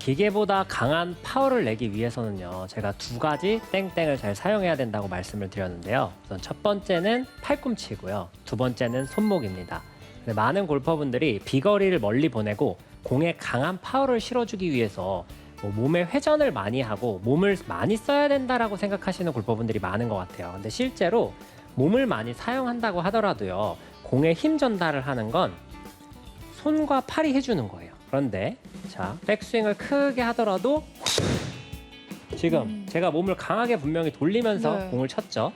기계보다 강한 파워를 내기 위해서는요, 제가 두 가지 땡땡을 잘 사용해야 된다고 말씀을 드렸는데요. 우선 첫 번째는 팔꿈치고요. 두 번째는 손목입니다. 많은 골퍼분들이 비거리를 멀리 보내고 공에 강한 파워를 실어주기 위해서 뭐 몸의 회전을 많이 하고 몸을 많이 써야 된다라고 생각하시는 골퍼분들이 많은 것 같아요. 근데 실제로 몸을 많이 사용한다고 하더라도요, 공에 힘 전달을 하는 건 손과 팔이 해주는 거예요. 그런데 자 백스윙을 크게 하더라도 지금 음. 제가 몸을 강하게 분명히 돌리면서 네. 공을 쳤죠.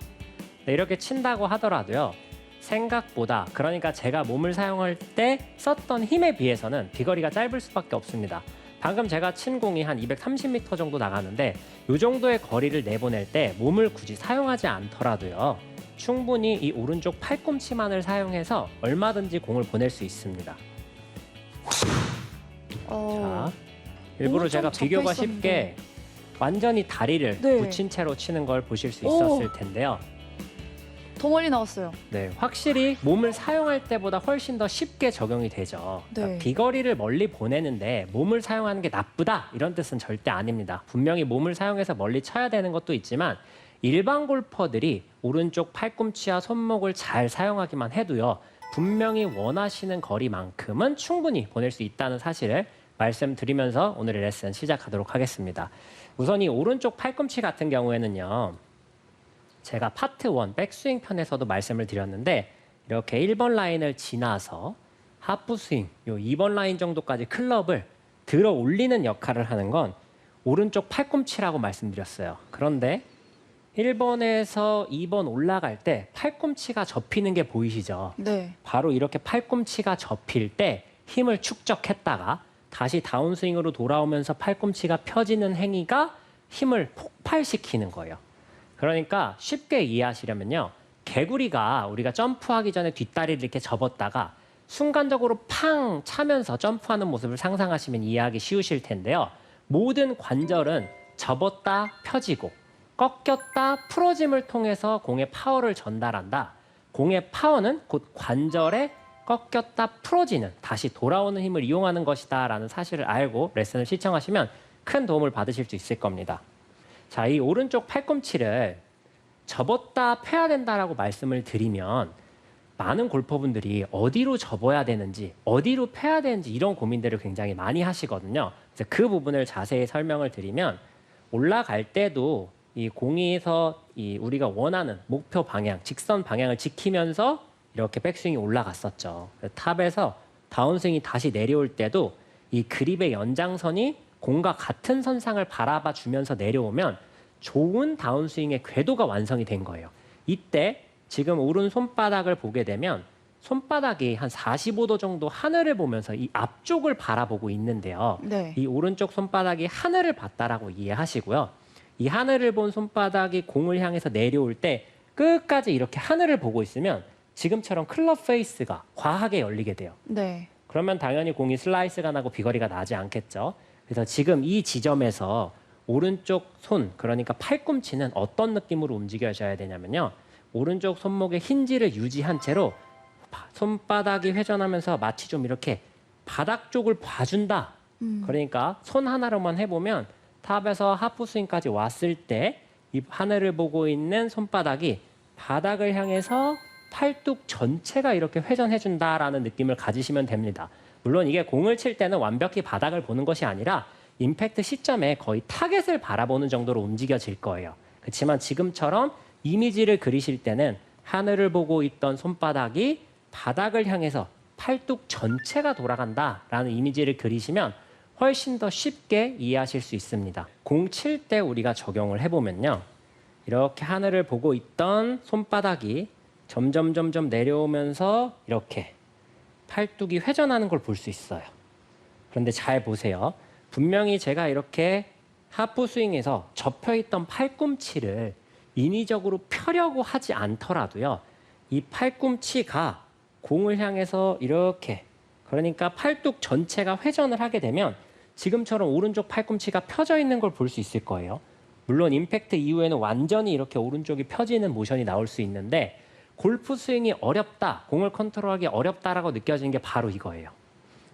네, 이렇게 친다고 하더라도요. 생각보다 그러니까 제가 몸을 사용할 때 썼던 힘에 비해서는 비거리가 짧을 수밖에 없습니다. 방금 제가 친 공이 한 230m 정도 나가는데 이 정도의 거리를 내보낼 때 몸을 굳이 사용하지 않더라도요. 충분히 이 오른쪽 팔꿈치만을 사용해서 얼마든지 공을 보낼 수 있습니다. 어, 자, 일부러 제가 좀 비교가 쉽게 완전히 다리를 네. 붙인 채로 치는 걸 보실 수 오. 있었을 텐데요. 더 멀리 나왔어요. 네, 확실히 몸을 사용할 때보다 훨씬 더 쉽게 적용이 되죠. 그러니까 네. 비거리를 멀리 보내는데 몸을 사용하는 게 나쁘다 이런 뜻은 절대 아닙니다. 분명히 몸을 사용해서 멀리 쳐야 되는 것도 있지만 일반 골퍼들이 오른쪽 팔꿈치와 손목을 잘 사용하기만 해도요. 분명히 원하시는 거리만큼은 충분히 보낼 수 있다는 사실을 말씀드리면서 오늘의 레슨 시작하도록 하겠습니다. 우선 이 오른쪽 팔꿈치 같은 경우에는요. 제가 파트 1 백스윙 편에서도 말씀을 드렸는데 이렇게 1번 라인을 지나서 하프 스윙 요 2번 라인 정도까지 클럽을 들어 올리는 역할을 하는 건 오른쪽 팔꿈치라고 말씀드렸어요. 그런데 1번에서 2번 올라갈 때 팔꿈치가 접히는 게 보이시죠? 네. 바로 이렇게 팔꿈치가 접힐 때 힘을 축적했다가 다시 다운스윙으로 돌아오면서 팔꿈치가 펴지는 행위가 힘을 폭발시키는 거예요. 그러니까 쉽게 이해하시려면요. 개구리가 우리가 점프하기 전에 뒷다리를 이렇게 접었다가 순간적으로 팡 차면서 점프하는 모습을 상상하시면 이해하기 쉬우실 텐데요. 모든 관절은 접었다 펴지고 꺾였다 풀어짐을 통해서 공의 파워를 전달한다. 공의 파워는 곧 관절에 꺾였다 풀어지는 다시 돌아오는 힘을 이용하는 것이다 라는 사실을 알고 레슨을 시청하시면 큰 도움을 받으실 수 있을 겁니다. 자, 이 오른쪽 팔꿈치를 접었다 펴야 된다라고 말씀을 드리면 많은 골퍼분들이 어디로 접어야 되는지, 어디로 펴야 되는지 이런 고민들을 굉장히 많이 하시거든요. 그래서 그 부분을 자세히 설명을 드리면 올라갈 때도 이 공에서 이 우리가 원하는 목표 방향, 직선 방향을 지키면서 이렇게 백스윙이 올라갔었죠. 탑에서 다운스윙이 다시 내려올 때도 이 그립의 연장선이 공과 같은 선상을 바라봐 주면서 내려오면 좋은 다운스윙의 궤도가 완성이 된 거예요. 이때 지금 오른 손바닥을 보게 되면 손바닥이 한 45도 정도 하늘을 보면서 이 앞쪽을 바라보고 있는데요. 네. 이 오른쪽 손바닥이 하늘을 봤다라고 이해하시고요. 이 하늘을 본 손바닥이 공을 향해서 내려올 때 끝까지 이렇게 하늘을 보고 있으면 지금처럼 클럽 페이스가 과하게 열리게 돼요. 네. 그러면 당연히 공이 슬라이스가 나고 비거리가 나지 않겠죠. 그래서 지금 이 지점에서 오른쪽 손, 그러니까 팔꿈치는 어떤 느낌으로 움직여져야 되냐면요. 오른쪽 손목의 힌지를 유지한 채로 바- 손바닥이 회전하면서 마치 좀 이렇게 바닥 쪽을 봐준다. 음. 그러니까 손 하나로만 해보면 탑에서 하프 스윙까지 왔을 때 이 하늘을 보고 있는 손바닥이 바닥을 향해서 팔뚝 전체가 이렇게 회전해준다라는 느낌을 가지시면 됩니다. 물론 이게 공을 칠 때는 완벽히 바닥을 보는 것이 아니라 임팩트 시점에 거의 타겟을 바라보는 정도로 움직여질 거예요. 그렇지만 지금처럼 이미지를 그리실 때는 하늘을 보고 있던 손바닥이 바닥을 향해서 팔뚝 전체가 돌아간다라는 이미지를 그리시면 훨씬 더 쉽게 이해하실 수 있습니다. 공 칠 때 우리가 적용을 해보면요. 이렇게 하늘을 보고 있던 손바닥이 점점 점점 내려오면서 이렇게 팔뚝이 회전하는 걸 볼 수 있어요. 그런데 잘 보세요. 분명히 제가 이렇게 하프 스윙에서 접혀 있던 팔꿈치를 인위적으로 펴려고 하지 않더라도요. 이 팔꿈치가 공을 향해서 이렇게 그러니까 팔뚝 전체가 회전을 하게 되면 지금처럼 오른쪽 팔꿈치가 펴져 있는 걸 볼 수 있을 거예요. 물론 임팩트 이후에는 완전히 이렇게 오른쪽이 펴지는 모션이 나올 수 있는데 골프 스윙이 어렵다, 공을 컨트롤하기 어렵다라고 느껴지는 게 바로 이거예요.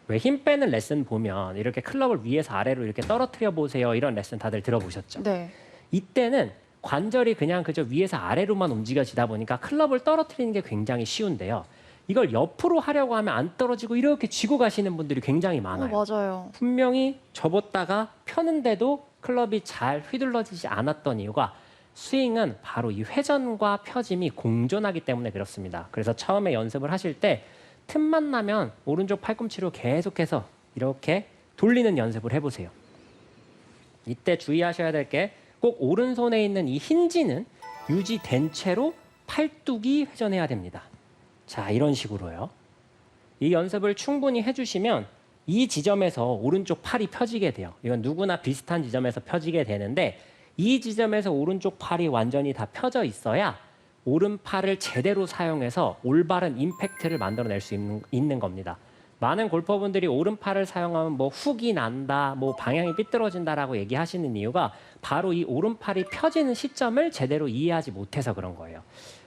왜 힘 빼는 레슨 보면 이렇게 클럽을 위에서 아래로 이렇게 떨어뜨려 보세요. 이런 레슨 다들 들어보셨죠? 네. 이때는 관절이 그냥 그저 위에서 아래로만 움직여지다 보니까 클럽을 떨어뜨리는 게 굉장히 쉬운데요. 이걸 옆으로 하려고 하면 안 떨어지고 이렇게 쥐고 가시는 분들이 굉장히 어, 많아요. 맞아요. 분명히 접었다가 펴는데도 클럽이 잘 휘둘러지지 않았던 이유가 스윙은 바로 이 회전과 펴짐이 공존하기 때문에 그렇습니다. 그래서 처음에 연습을 하실 때 틈만 나면 오른쪽 팔꿈치로 계속해서 이렇게 돌리는 연습을 해보세요. 이때 주의하셔야 될 게 꼭 오른손에 있는 이 힌지는 유지된 채로 팔뚝이 회전해야 됩니다. 자, 이런 식으로요. 이 연습을 충분히 해주시면 이 지점에서 오른쪽 팔이 펴지게 돼요. 이건 누구나 비슷한 지점에서 펴지게 되는데 이 지점에서 오른쪽 팔이 완전히 다 펴져 있어야 오른팔을 제대로 사용해서 올바른 임팩트를 만들어낼 수 있는, 있는 겁니다. 많은 골퍼분들이 오른팔을 사용하면 뭐 훅이 난다, 뭐 방향이 삐뚤어진다라고 얘기하시는 이유가 바로 이 오른팔이 펴지는 시점을 제대로 이해하지 못해서 그런 거예요.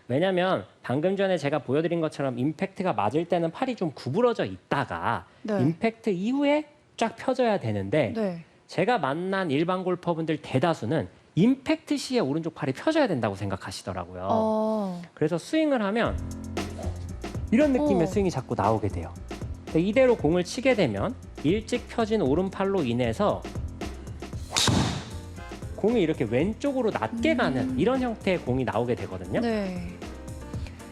왜냐하면 방금 전에 제가 보여드린 것처럼 임팩트가 맞을 때는 팔이 좀 구부러져 있다가 네. 임팩트 이후에 쫙 펴져야 되는데 네. 제가 만난 일반 골퍼분들 대다수는 임팩트 시에 오른쪽 팔이 펴져야 된다고 생각하시더라고요. 어. 그래서 스윙을 하면 이런 느낌의 어. 스윙이 자꾸 나오게 돼요. 근데 이대로 공을 치게 되면 일찍 펴진 오른팔로 인해서 공이 이렇게 왼쪽으로 낮게 음. 가는 이런 형태의 공이 나오게 되거든요. 네.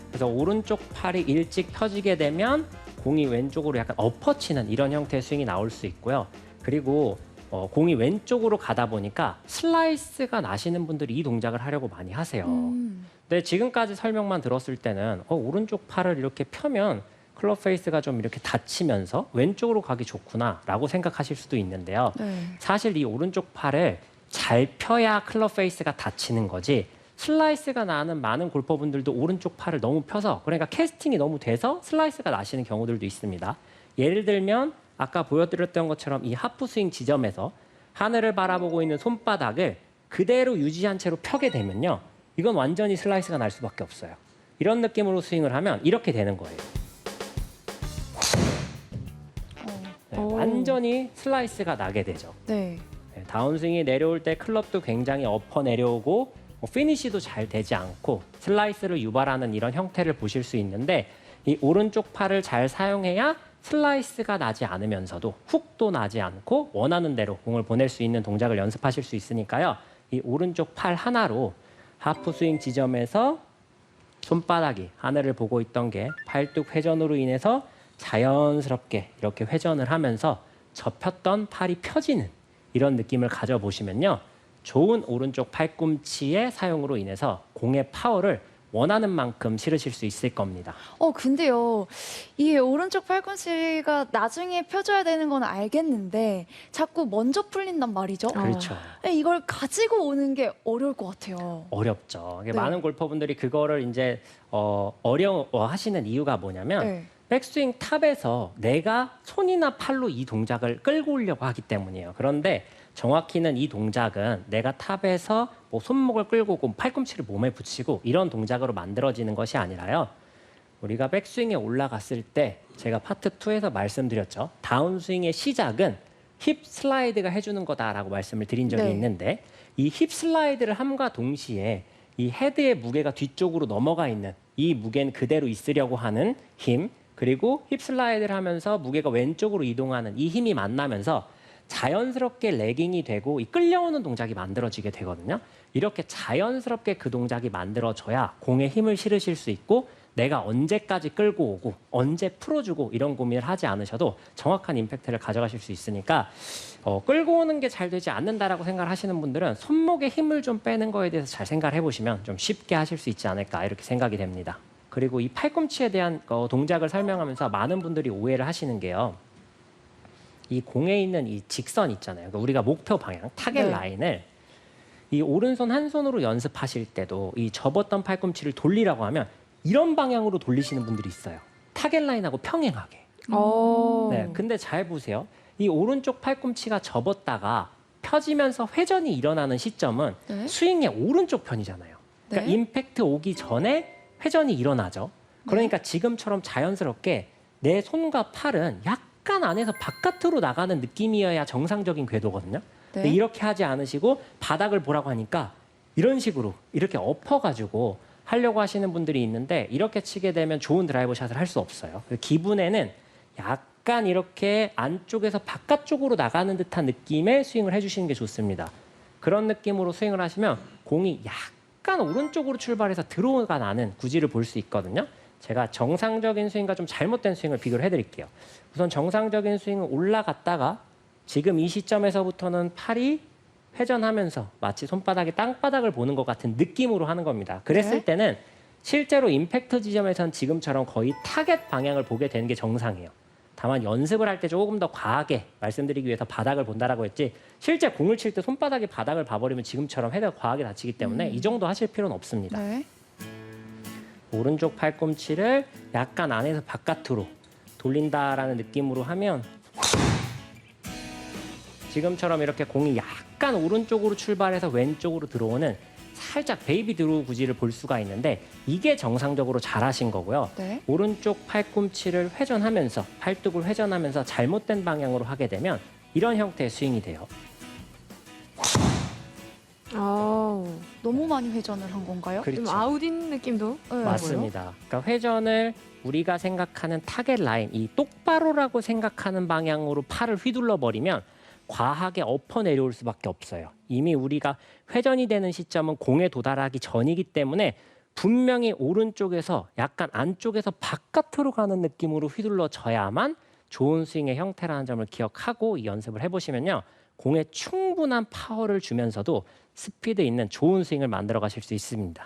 그래서 오른쪽 팔이 일찍 펴지게 되면 공이 왼쪽으로 약간 엎어치는 이런 형태의 스윙이 나올 수 있고요. 그리고 어, 공이 왼쪽으로 가다 보니까 슬라이스가 나시는 분들이 이 동작을 하려고 많이 하세요. 음. 근데 지금까지 설명만 들었을 때는 어, 오른쪽 팔을 이렇게 펴면 클럽 페이스가 좀 이렇게 닫히면서 왼쪽으로 가기 좋구나라고 생각하실 수도 있는데요. 네. 사실 이 오른쪽 팔을 잘 펴야 클럽 페이스가 닫히는 거지 슬라이스가 나는 많은 골퍼분들도 오른쪽 팔을 너무 펴서 그러니까 캐스팅이 너무 돼서 슬라이스가 나시는 경우들도 있습니다. 예를 들면 아까 보여드렸던 것처럼 이 하프 스윙 지점에서 하늘을 바라보고 있는 손바닥을 그대로 유지한 채로 펴게 되면요. 이건 완전히 슬라이스가 날 수밖에 없어요. 이런 느낌으로 스윙을 하면 이렇게 되는 거예요. 어. 네, 오. 완전히 슬라이스가 나게 되죠. 네. 네, 다운스윙이 내려올 때 클럽도 굉장히 엎어 내려오고 뭐 피니시도 잘 되지 않고 슬라이스를 유발하는 이런 형태를 보실 수 있는데 이 오른쪽 팔을 잘 사용해야 슬라이스가 나지 않으면서도 훅도 나지 않고 원하는 대로 공을 보낼 수 있는 동작을 연습하실 수 있으니까요. 이 오른쪽 팔 하나로 하프 스윙 지점에서 손바닥이 하늘을 보고 있던 게 팔뚝 회전으로 인해서 자연스럽게 이렇게 회전을 하면서 접혔던 팔이 펴지는 이런 느낌을 가져보시면요. 좋은 오른쪽 팔꿈치의 사용으로 인해서 공의 파워를 원하는 만큼 실으실 수 있을 겁니다. 어, 근데요. 이 오른쪽 팔꿈치가 나중에 펴줘야 되는 건 알겠는데 자꾸 먼저 풀린단 말이죠. 그렇죠. 네, 이걸 가지고 오는 게 어려울 것 같아요. 어렵죠. 네. 많은 골퍼분들이 그거를 이제 어, 어려워하시는 이유가 뭐냐면 네. 백스윙 탑에서 내가 손이나 팔로 이 동작을 끌고 오려고 하기 때문이에요. 그런데 정확히는 이 동작은 내가 탑에서 뭐 손목을 끌고 오고 팔꿈치를 몸에 붙이고 이런 동작으로 만들어지는 것이 아니라요. 우리가 백스윙에 올라갔을 때 제가 파트 2에서 말씀드렸죠. 다운스윙의 시작은 힙 슬라이드가 해주는 거다라고 말씀을 드린 적이 네. 있는데 이 힙 슬라이드를 함과 동시에 이 헤드의 무게가 뒤쪽으로 넘어가 있는 이 무게는 그대로 있으려고 하는 힘 그리고 힙 슬라이드를 하면서 무게가 왼쪽으로 이동하는 이 힘이 만나면서 자연스럽게 레깅이 되고 이 끌려오는 동작이 만들어지게 되거든요. 이렇게 자연스럽게 그 동작이 만들어져야 공에 힘을 실으실 수 있고 내가 언제까지 끌고 오고 언제 풀어주고 이런 고민을 하지 않으셔도 정확한 임팩트를 가져가실 수 있으니까 어, 끌고 오는 게 잘 되지 않는다라고 생각을 하시는 분들은 손목에 힘을 좀 빼는 거에 대해서 잘 생각을 해보시면 좀 쉽게 하실 수 있지 않을까 이렇게 생각이 됩니다. 그리고 이 팔꿈치에 대한 어, 동작을 설명하면서 많은 분들이 오해를 하시는 게요. 이 공에 있는 이 직선 있잖아요. 그러니까 우리가 목표 방향, 타겟 네. 라인을 이 오른손 한 손으로 연습하실 때도 이 접었던 팔꿈치를 돌리라고 하면 이런 방향으로 돌리시는 분들이 있어요. 타겟 라인하고 평행하게. 어. 네, 근데 잘 보세요. 이 오른쪽 팔꿈치가 접었다가 펴지면서 회전이 일어나는 시점은 네. 스윙의 오른쪽 편이잖아요. 그러니까 네. 임팩트 오기 전에 회전이 일어나죠. 그러니까 지금처럼 자연스럽게 내 손과 팔은 약 간 안에서 바깥으로 나가는 느낌이어야 정상적인 궤도거든요. 근데 네. 이렇게 하지 않으시고 바닥을 보라고 하니까 이런 식으로 이렇게 엎어가지고 하려고 하시는 분들이 있는데 이렇게 치게 되면 좋은 드라이버 샷을 할 수 없어요. 기분에는 약간 이렇게 안쪽에서 바깥쪽으로 나가는 듯한 느낌의 스윙을 해주시는 게 좋습니다. 그런 느낌으로 스윙을 하시면 공이 약간 오른쪽으로 출발해서 들어가 나는 구질을 볼 수 있거든요. 제가 정상적인 스윙과 좀 잘못된 스윙을 비교를 해드릴게요. 우선 정상적인 스윙은 올라갔다가 지금 이 시점에서부터는 팔이 회전하면서 마치 손바닥이 땅바닥을 보는 것 같은 느낌으로 하는 겁니다. 그랬을 네. 때는 실제로 임팩트 지점에선 지금처럼 거의 타겟 방향을 보게 되는 게 정상이에요. 다만 연습을 할 때 조금 더 과하게 말씀드리기 위해서 바닥을 본다라고 했지 실제 공을 칠 때 손바닥이 바닥을 봐버리면 지금처럼 헤드가 과하게 다치기 때문에 이 정도 하실 필요는 없습니다. 네. 오른쪽 팔꿈치를 약간 안에서 바깥으로 돌린다라는 느낌으로 하면 지금처럼 이렇게 공이 약간 오른쪽으로 출발해서 왼쪽으로 들어오는 살짝 베이비 드로우 구질을 볼 수가 있는데 이게 정상적으로 잘하신 거고요. 네. 오른쪽 팔꿈치를 회전하면서 팔뚝을 회전하면서 잘못된 방향으로 하게 되면 이런 형태의 스윙이 돼요. 아, 너무 많이 회전을 한 건가요? 좀 그렇죠. 아웃인 느낌도 네. 맞습니다. 그러니까 회전을 우리가 생각하는 타겟 라인, 이 똑바로라고 생각하는 방향으로 팔을 휘둘러 버리면 과하게 엎어 내려올 수밖에 없어요. 이미 우리가 회전이 되는 시점은 공에 도달하기 전이기 때문에 분명히 오른쪽에서 약간 안쪽에서 바깥으로 가는 느낌으로 휘둘러져야만 좋은 스윙의 형태라는 점을 기억하고 이 연습을 해보시면요. 공에 충분한 파워를 주면서도 스피드 있는 좋은 스윙을 만들어 가실 수 있습니다.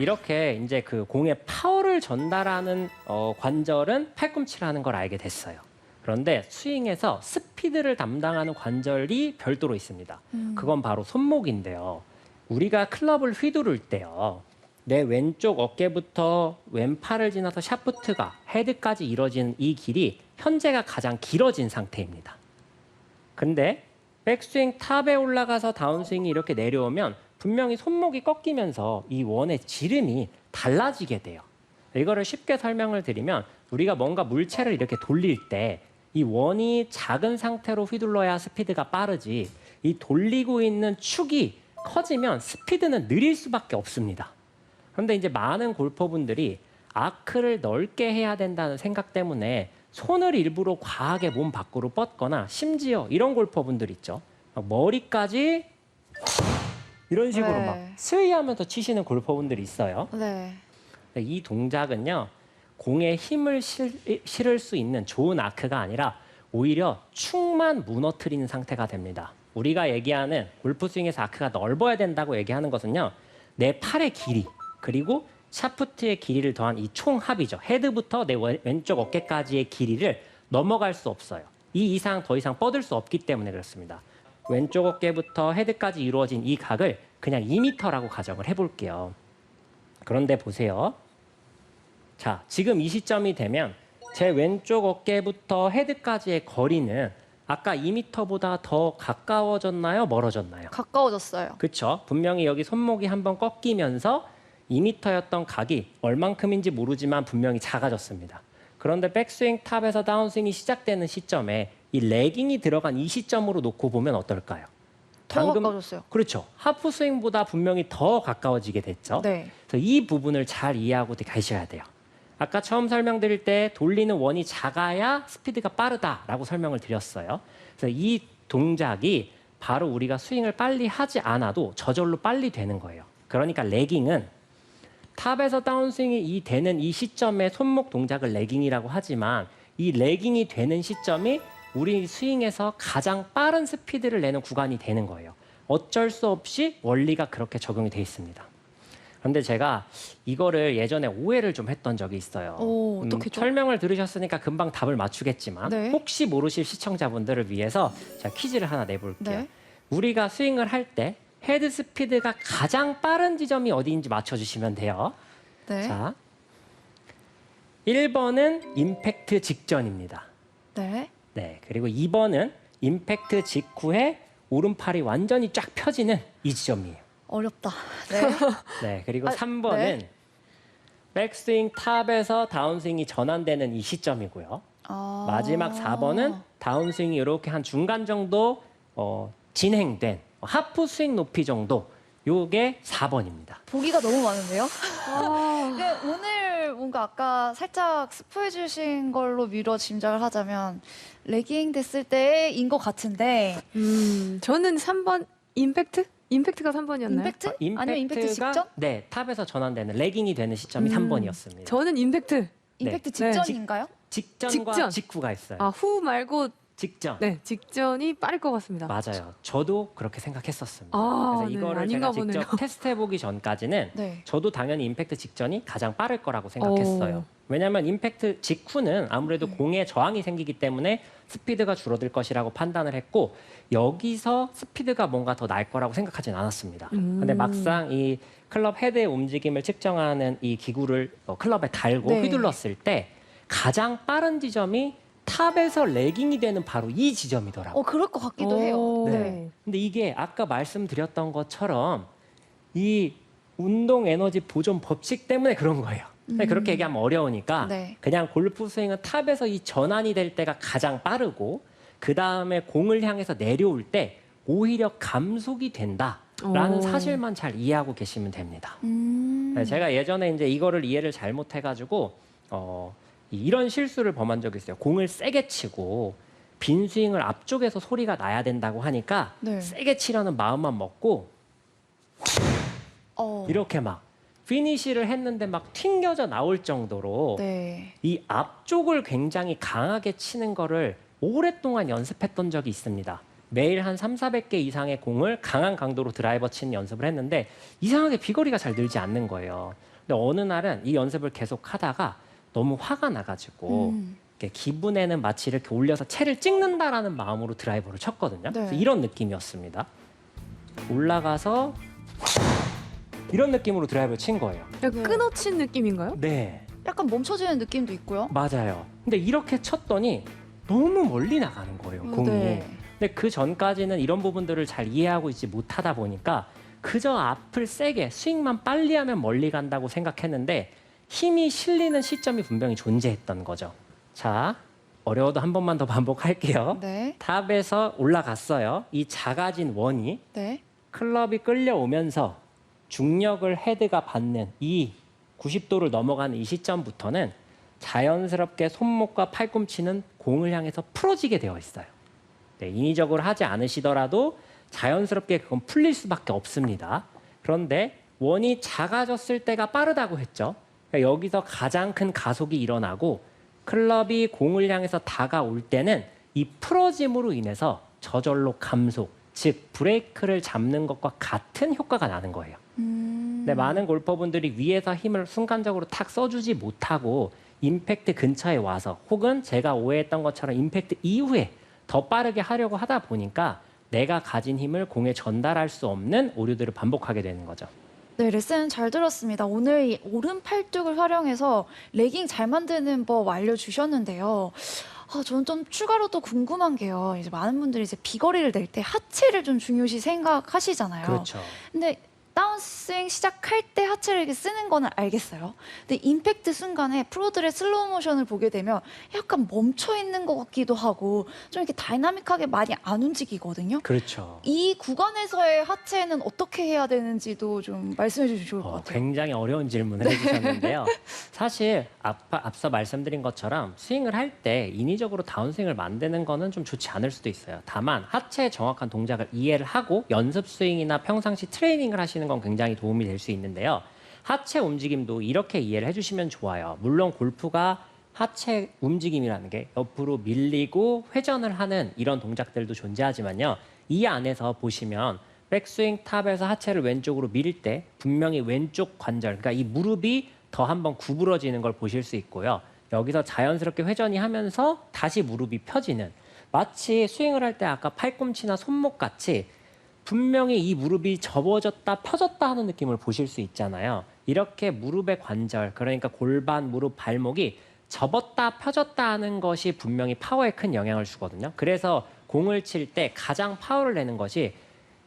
이렇게 이제 그 공의 파워를 전달하는 어, 관절은 팔꿈치라는 걸 알게 됐어요. 그런데 스윙에서 스피드를 담당하는 관절이 별도로 있습니다. 음. 그건 바로 손목인데요. 우리가 클럽을 휘두를 때요. 내 왼쪽 어깨부터 왼팔을 지나서 샤프트가 헤드까지 이뤄진 이 길이 현재가 가장 길어진 상태입니다. 근데 백스윙 탑에 올라가서 다운스윙이 이렇게 내려오면 분명히 손목이 꺾이면서 이 원의 지름이 달라지게 돼요. 이거를 쉽게 설명을 드리면 우리가 뭔가 물체를 이렇게 돌릴 때 이 원이 작은 상태로 휘둘러야 스피드가 빠르지 이 돌리고 있는 축이 커지면 스피드는 느릴 수밖에 없습니다. 그런데 이제 많은 골퍼분들이 아크를 넓게 해야 된다는 생각 때문에 손을 일부러 과하게 몸 밖으로 뻗거나 심지어 이런 골퍼분들 있죠. 막 머리까지 이런 식으로 네. 막 스웨이하면서 치시는 골퍼분들이 있어요. 네. 이 동작은요 공에 힘을 실, 실을 수 있는 좋은 아크가 아니라 오히려 축만 무너뜨리는 상태가 됩니다. 우리가 얘기하는 골프 스윙에서 아크가 넓어야 된다고 얘기하는 것은요 내 팔의 길이 그리고 샤프트의 길이를 더한 이 총합이죠. 헤드부터 내 왼- 왼쪽 어깨까지의 길이를 넘어갈 수 없어요. 이 이상 더 이상 뻗을 수 없기 때문에 그렇습니다. 왼쪽 어깨부터 헤드까지 이루어진 이 각을 그냥 2m라고 가정을 해볼게요. 그런데 보세요. 자, 지금 이 시점이 되면 제 왼쪽 어깨부터 헤드까지의 거리는 아까 2m보다 더 가까워졌나요? 멀어졌나요? 가까워졌어요. 그렇죠. 분명히 여기 손목이 한번 꺾이면서 2m였던 각이 얼만큼인지 모르지만 분명히 작아졌습니다. 그런데 백스윙 탑에서 다운스윙이 시작되는 시점에 이 레깅이 들어간 이 시점으로 놓고 보면 어떨까요? 더 방금- 가까워졌어요. 그렇죠. 하프 스윙보다 분명히 더 가까워지게 됐죠. 네. 그래서 이 부분을 잘 이해하고 가셔야 돼요. 아까 처음 설명드릴 때 돌리는 원이 작아야 스피드가 빠르다라고 설명을 드렸어요. 그래서 이 동작이 바로 우리가 스윙을 빨리 하지 않아도 저절로 빨리 되는 거예요. 그러니까 레깅은 탑에서 다운스윙이 이 되는 이 시점에 손목 동작을 레깅이라고 하지만 이 레깅이 되는 시점이 우리 스윙에서 가장 빠른 스피드를 내는 구간이 되는 거예요. 어쩔 수 없이 원리가 그렇게 적용이 돼 있습니다. 그런데 제가 이거를 예전에 오해를 좀 했던 적이 있어요. 음, 오, 어떻게죠? 설명을 들으셨으니까 금방 답을 맞추겠지만 네. 혹시 모르실 시청자분들을 위해서 제가 퀴즈를 하나 내볼게요. 네. 우리가 스윙을 할 때 헤드 스피드가 가장 빠른 지점이 어디인지 맞춰주시면 돼요. 네. 자, 1번은 임팩트 직전입니다. 네. 네, 그리고 2번은 임팩트 직후에 오른팔이 완전히 쫙 펴지는 이 지점이에요. 어렵다. 네. 네, 그리고 아, 3번은 네. 백스윙 탑에서 다운스윙이 전환되는 이 시점이고요. 아. 마지막 4번은 다운스윙이 이렇게 한 중간 정도 어, 진행된 하프 스윙 높이 정도 요게 4번입니다. 보기가 너무 많은데요? 아, 근데 오늘 뭔가 아까 살짝 스포해 주신 걸로 미뤄 짐작을 하자면 레깅 됐을 때인 것 같은데 음, 저는 3번 임팩트? 임팩트가 3번이었나요? 임팩트? 아, 아니면 임팩트 직전? 네, 탑에서 전환되는 레깅이 되는 시점이 음, 3번이었습니다. 저는 임팩트. 임팩트 네. 직전인가요? 직전과 직전. 직후가 있어요. 아, 후 말고 직전. 네, 직전이 빠를 것 같습니다. 맞아요. 저도 그렇게 생각했었습니다. 아, 그래서 네, 이거를 아닌가 제가 직접 보네요. 테스트해 보기 전까지는 네. 저도 당연히 임팩트 직전이 가장 빠를 거라고 생각했어요. 오. 왜냐하면 임팩트 직후는 아무래도 네. 공에 저항이 생기기 때문에 스피드가 줄어들 것이라고 판단을 했고 여기서 스피드가 뭔가 더 날 거라고 생각하진 않았습니다. 음. 근데 막상 이 클럽 헤드의 움직임을 측정하는 이 기구를 어, 클럽에 달고 네. 휘둘렀을 때 가장 빠른 지점이 탑에서 레깅이 되는 바로 이 지점이더라고요. 어 그럴 것 같기도 해요. 오. 네. 근데 이게 아까 말씀드렸던 것처럼 이 운동 에너지 보존 법칙 때문에 그런 거예요. 근데 음. 그렇게 얘기하면 어려우니까 네. 그냥 골프 스윙은 탑에서 이 전환이 될 때가 가장 빠르고 그 다음에 공을 향해서 내려올 때 오히려 감속이 된다라는 오. 사실만 잘 이해하고 계시면 됩니다. 음. 네, 제가 예전에 이제 이거를 이해를 잘못해가지고 어, 이- 이런 실수를 범한 적이 있어요. 공을 세게 치고 빈 스윙을 앞쪽에서 소리가 나야 된다고 하니까 네. 세게 치려는 마음만 먹고 어. 이렇게 막 피니시를 했는데 막 튕겨져 나올 정도로 네. 이 앞쪽을 굉장히 강하게 치는 거를 오랫동안 연습했던 적이 있습니다. 매일 한 3, 400개 이상의 공을 강한 강도로 드라이버 치는 연습을 했는데 이상하게 비거리가 잘 늘지 않는 거예요. 근데 어느 날은 이 연습을 계속 하다가 너무 화가 나가지고 음. 기분에는 마치 이렇게 올려서 채를 찍는다라는 마음으로 드라이버를 쳤거든요. 네. 이런 느낌이었습니다. 올라가서 이런 느낌으로 드라이버를 친 거예요. 약간 네. 끊어친 느낌인가요? 네, 약간 멈춰지는 느낌도 있고요. 맞아요. 근데 이렇게 쳤더니 너무 멀리 나가는 거예요, 공이. 네. 근데 그 전까지는 이런 부분들을 잘 이해하고 있지 못하다 보니까 그저 앞을 세게 스윙만 빨리 하면 멀리 간다고 생각했는데 힘이 실리는 시점이 분명히 존재했던 거죠. 자, 어려워도 한 번만 더 반복할게요. 네. 탑에서 올라갔어요. 이 작아진 원이 네. 클럽이 끌려오면서 중력을 헤드가 받는 이 90도를 넘어가는 이 시점부터는 자연스럽게 손목과 팔꿈치는 공을 향해서 풀어지게 되어 있어요. 네, 인위적으로 하지 않으시더라도 자연스럽게 그건 풀릴 수밖에 없습니다. 그런데 원이 작아졌을 때가 빠르다고 했죠. 그러니까 여기서 가장 큰 가속이 일어나고 클럽이 공을 향해서 다가올 때는 이 풀어짐으로 인해서 저절로 감속, 즉 브레이크를 잡는 것과 같은 효과가 나는 거예요. 음. 근데 많은 골퍼분들이 위에서 힘을 순간적으로 탁 써주지 못하고 임팩트 근처에 와서 혹은 제가 오해했던 것처럼 임팩트 이후에 더 빠르게 하려고 하다 보니까 내가 가진 힘을 공에 전달할 수 없는 오류들을 반복하게 되는 거죠. 네, 레슨 잘 들었습니다. 오늘 이 오른 팔뚝을 활용해서 레깅 잘 만드는 법 알려주셨는데요. 아, 저는 좀 추가로 또 궁금한 게요. 이제 많은 분들이 이제 비거리를 낼 때 하체를 좀 중요시 생각하시잖아요. 그렇죠. 근데 다운스윙 시작할 때 하체를 이렇게 쓰는 거는 알겠어요. 근데 임팩트 순간에 프로들의 슬로우 모션을 보게 되면 약간 멈춰 있는 것 같기도 하고 좀 이렇게 다이나믹하게 많이 안 움직이거든요. 그렇죠. 이 구간에서의 하체는 어떻게 해야 되는지도 좀 말씀해 주시면 좋을 것 어, 같아요. 굉장히 어려운 질문을 해주셨는데요. 사실 앞, 앞서 말씀드린 것처럼 스윙을 할 때 인위적으로 다운스윙을 만드는 거는 좀 좋지 않을 수도 있어요. 다만 하체의 정확한 동작을 이해를 하고 연습 스윙이나 평상시 트레이닝을 하시는 건 굉장히 도움이 될 수 있는데요. 하체 움직임도 이렇게 이해를 해주시면 좋아요. 물론 골프가 하체 움직임이라는 게 옆으로 밀리고 회전을 하는 이런 동작들도 존재하지만요. 이 안에서 보시면 백스윙 탑에서 하체를 왼쪽으로 밀 때 분명히 왼쪽 관절, 그러니까 이 무릎이 더 한번 구부러지는 걸 보실 수 있고요. 여기서 자연스럽게 회전이 하면서 다시 무릎이 펴지는 마치 스윙을 할 때 아까 팔꿈치나 손목 같이 분명히 이 무릎이 접어졌다 펴졌다 하는 느낌을 보실 수 있잖아요. 이렇게 무릎의 관절, 그러니까 골반, 무릎, 발목이 접었다 펴졌다 하는 것이 분명히 파워에 큰 영향을 주거든요. 그래서 공을 칠 때 가장 파워를 내는 것이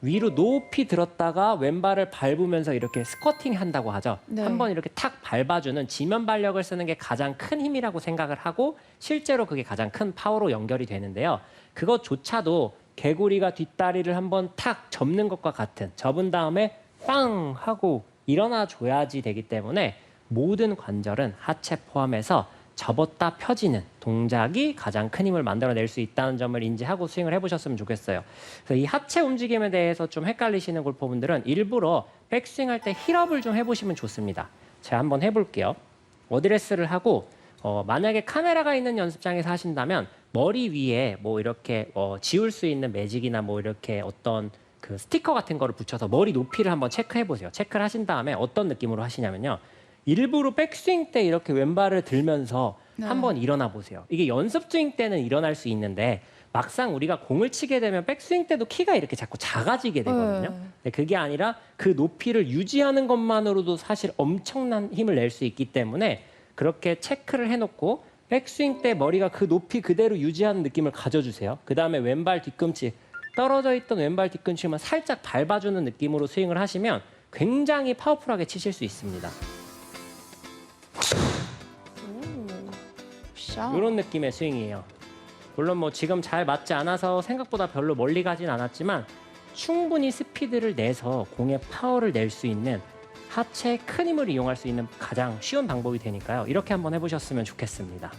위로 높이 들었다가 왼발을 밟으면서 이렇게 스쿼팅 한다고 하죠. 네. 한번 이렇게 탁 밟아주는 지면 발력을 쓰는 게 가장 큰 힘이라고 생각을 하고 실제로 그게 가장 큰 파워로 연결이 되는데요. 그것조차도 개구리가 뒷다리를 한번 탁 접는 것과 같은 접은 다음에 빵 하고 일어나 줘야지 되기 때문에 모든 관절은 하체 포함해서 접었다 펴지는 동작이 가장 큰 힘을 만들어낼 수 있다는 점을 인지하고 스윙을 해보셨으면 좋겠어요. 그래서 이 하체 움직임에 대해서 좀 헷갈리시는 골퍼분들은 일부러 백스윙 할 때 힐업을 좀 해보시면 좋습니다. 제가 한번 해볼게요. 어드레스를 하고 어, 만약에 카메라가 있는 연습장에서 하신다면 머리 위에 뭐 이렇게 어, 지울 수 있는 매직이나 뭐 이렇게 어떤 그 스티커 같은 거를 붙여서 머리 높이를 한번 체크해 보세요. 체크를 하신 다음에 어떤 느낌으로 하시냐면요. 일부러 백스윙 때 이렇게 왼발을 들면서 네. 한번 일어나 보세요. 이게 연습 스윙 때는 일어날 수 있는데 막상 우리가 공을 치게 되면 백스윙 때도 키가 이렇게 자꾸 작아지게 되거든요. 네. 근데 그게 아니라 그 높이를 유지하는 것만으로도 사실 엄청난 힘을 낼 수 있기 때문에 그렇게 체크를 해놓고 백스윙 때 머리가 그 높이 그대로 유지하는 느낌을 가져주세요. 그 다음에 왼발 뒤꿈치 떨어져 있던 왼발 뒤꿈치만 살짝 밟아주는 느낌으로 스윙을 하시면 굉장히 파워풀하게 치실 수 있습니다. 샤. 이런 느낌의 스윙이에요. 물론 뭐 지금 잘 맞지 않아서 생각보다 별로 멀리 가진 않았지만 충분히 스피드를 내서 공의 파워를 낼 수 있는 하체의 큰 힘을 이용할 수 있는 가장 쉬운 방법이 되니까요. 이렇게 한번 해보셨으면 좋겠습니다.